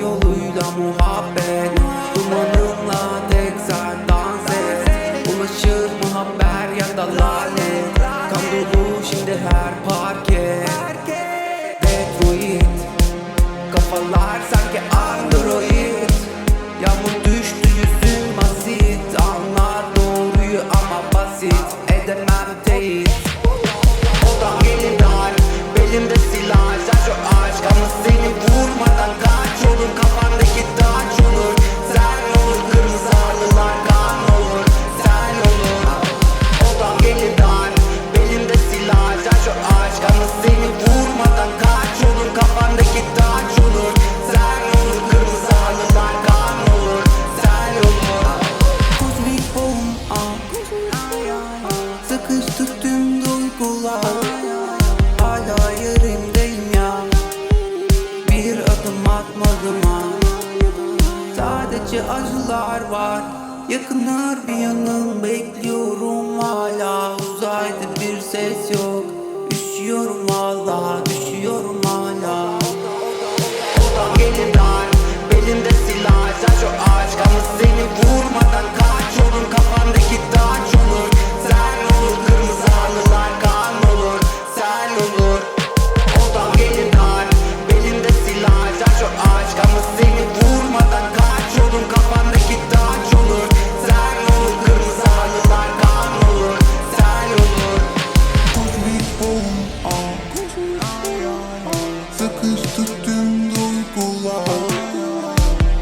yoluyla muhabbet. Dumanınla tekrar dans et. Ulaşır bu haber ya da lanet. Kan dolu şimdi her parke. Tuttu tüm duygular Hala yerindeyim ya. Bir adım atmadım ha. Sadece acılar var. Yakınır bir yanım bekliyorum hala. Uzayda bir ses yok Üşüyorum valla Sıkış tuttum duygular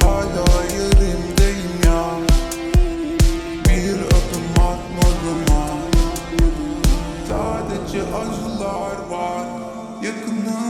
Hala yerimdeyim ya. Bir adım atmadım Sadece acılar var. Yakına